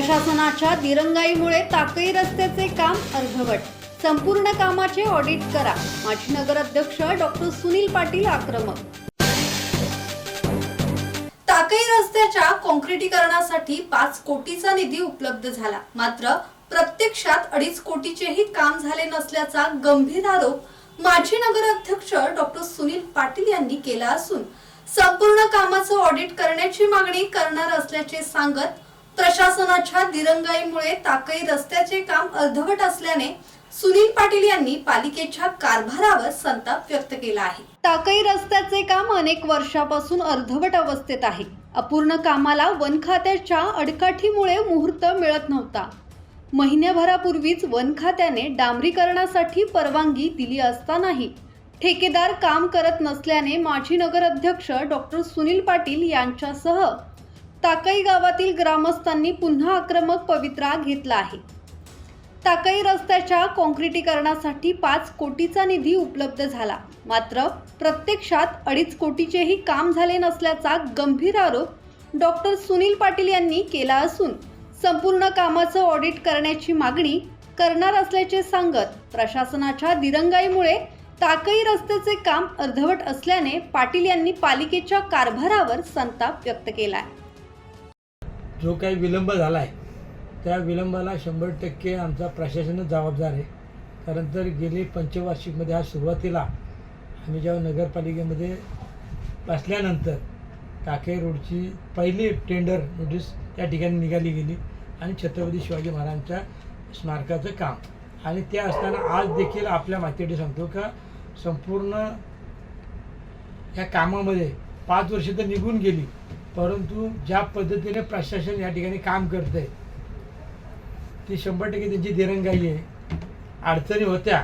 प्रशासनाच्या दिरंगाईमुळे ताकई रस्त्याचे काम अर्धवट. संपूर्ण कामाचे ऑडिट करा. माजी नगराध्यक्ष डॉक्टर सुनील पाटील आक्रमक. ताकई रस्त्याच्या कॉन्क्रिटीकरणासाठी पाच कोटीचा निधी उपलब्ध झाला. मात्र प्रत्यक्षात अडीच कोटीचेही काम झाले नसल्याचा गंभीर आरोप माजी नगराध्यक्ष डॉक्टर सुनील पाटील यांनी केला असून संपूर्ण कामाचं ऑडिट करण्याची मागणी करणार असल्याचे सांगत प्रशासनाच्या दिरंगाईमुळे ताकई रस्त्याचे काम अर्धवट असल्याने सुनील पाटील यांनी पालिकेच्या कारभारावर संताप व्यक्त केला आहे. ताकई रस्त्याचे काम अनेक वर्षापासून अर्धवट अवस्थेत आहे. अपूर्ण कामाला वन खात्याच्या अडकाठीमुळे मुहूर्त मिळत नव्हता. महिन्याभरापूर्वीच वन खात्याने डांबरीकरणासाठी परवानगी दिली असतानाही ठेकेदार काम करत नसल्याने माजी नगराध्यक्ष डॉक्टर सुनील पाटील यांच्यासह ताकई गावातील ग्रामस्थांनी पुन्हा आक्रमक पवित्रा घेतला आहे. ताकई रस्त्याच्या काँक्रिटीकरणासाठी पाच कोटीचा निधी उपलब्ध झाला. मात्र प्रत्यक्षात अडीच कोटीचेही काम झाले नसल्याचा गंभीर आरोप डॉक्टर सुनील पाटील यांनी केला असून संपूर्ण कामाचं ऑडिट करण्याची मागणी करणार असल्याचे सांगत प्रशासनाच्या दिरंगाईमुळे ताकई रस्त्याचे काम अर्धवट असल्याने पाटील यांनी पालिकेच्या कारभारावर संताप व्यक्त केला आहे जो काही विलंब झाला आहे त्या विलंबाला शंभर टक्के आमचा प्रशासनच जबाबदार आहे. कारण तर गेली पंचवार्षिकमध्ये हा सुरुवातीला आम्ही जेव्हा नगरपालिकेमध्ये बसल्यानंतर टाके रोडची पहिली टेंडर नोटीस त्या ठिकाणी निघाली गेली आणि छत्रपती शिवाजी महाराजांच्या स्मारकाचं काम. आणि ते असताना आज देखील आपल्या माहितीसाठी सांगतो का संपूर्ण या कामामध्ये पाच वर्ष तर निघून गेली. परंतु ज्या पद्धतीने प्रशासन या ठिकाणी काम करत आहे ती शंभर टक्के त्यांची दिरंगाई आहे. अडचणी होत्या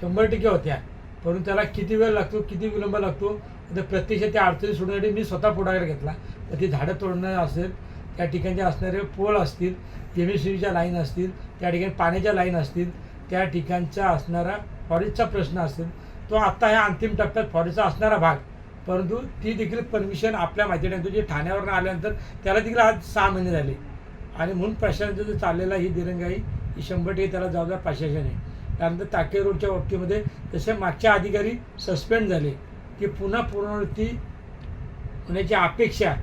शंभर टक्के होत्या. परंतु त्याला किती वेळ लागतो किती विलंब लागतो तर प्रत्यक्षात त्या अडचणी सोडण्यासाठी मी स्वतः पुढाकार घेतला. तर ती झाडं तोडणं असेल त्या ठिकाणी असणारे पोल असतील एम एस सीच्या लाईन असतील त्या ठिकाणी पाण्याच्या लाईन असतील त्या ठिकाणचा असणारा फॉरेस्टचा प्रश्न असेल तो आत्ता ह्या अंतिम टप्प्यात फॉरेस्टचा असणारा भाग. परंतु ती देखील परमिशन आपल्या माहितीनंतर जे ठाण्यावरून आल्यानंतर त्याला देखील आज सहा महिने झाले. आणि म्हणून प्रशासनाचं जो चाललेला ही दिरंगाई ही शंभर टक्के त्याला जबाबदार प्रशासन आहे. त्यानंतर टाके रोडच्या बाबतीमध्ये जसे मागचे अधिकारी सस्पेंड झाले. की पुन्हा पुनरावृत्ती होण्याची अपेक्षा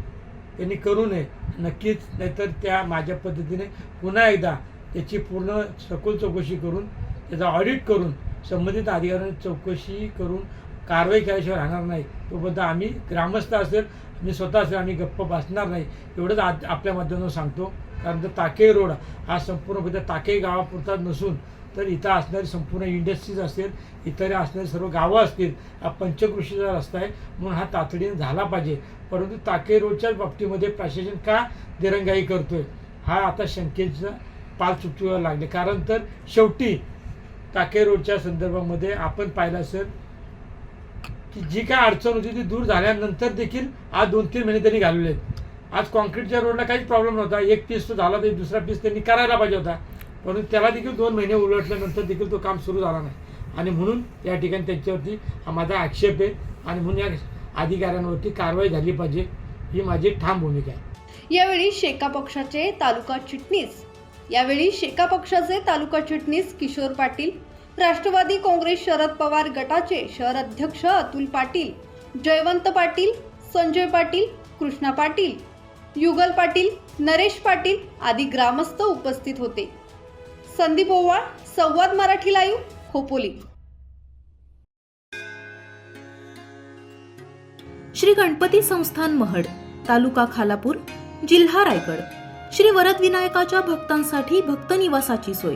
त्यांनी करू नये. नक्कीच नाहीतर त्या माझ्या पद्धतीने पुन्हा एकदा त्याची पूर्ण सखोल चौकशी करून त्याचा ऑडिट करून संबंधित अधिकाऱ्यांनी चौकशी करून कारवाई केल्याशिवाय राहणार नाही. तोपर्यंत आम्ही ग्रामस्थ असेल मी स्वतः असेल आम्ही गप्प बसणार नाही. एवढंच आज आपल्या माध्यमातून सांगतो. कारण तर ताके रोड हा संपूर्णपणे ताके गावापुरता नसून तर इथं असणारी संपूर्ण इंडस्ट्रीज असेल इतर असणारी सर्व गावं असतील हा पंचकृषीचा रस्ता आहे. म्हणून हा तातडीने झाला पाहिजे. परंतु ताके रोडच्याच बाबतीमध्ये प्रशासन का दिरंगाई करतोय? हा आता शंकेचं पाल चुकीवर लागले. कारण तर शेवटी ताके रोडच्या संदर्भामध्ये आपण पाहिलं असेल की जी काय अडचण होती ती दूर झाल्यानंतर देखील आज दोन तीन महिने त्यांनी घालवले. आज कॉन्क्रीटच्या रोडला काहीच प्रॉब्लेम नव्हता. एक पीस तो झाला तरी दुसरा पीस त्यांनी करायला पाहिजे होता. परंतु त्याला देखील दोन महिने उलटल्यानंतर देखील तो काम सुरू झाला नाही. आणि म्हणून या ठिकाणी त्यांच्यावरती हा माझा आक्षेप आहे आणि म्हणून या अधिकाऱ्यांवरती कारवाई झाली पाहिजे. ही माझी ठाम भूमिका आहे. यावेळी शेका पक्षाचे तालुका चिटणीस. यावेळी शेका पक्षाचे तालुका चिटणीस किशोर पाटील राष्ट्रवादी काँग्रेस शरद पवार गटाचे शहर अध्यक्ष अतुल पाटील जयवंत पाटील संजय पाटील कृष्णा पाटील युगल पाटील नरेश पाटील आदी ग्रामस्थ उपस्थित होते. संदीप ओवाळ संवाद मराठी लाईव्ह खोपोली. श्री गणपती संस्थान महड तालुका खालापूर जिल्हा रायगड. श्री वरदविनायकाच्या भक्तांसाठी भक्त निवासाची सोय.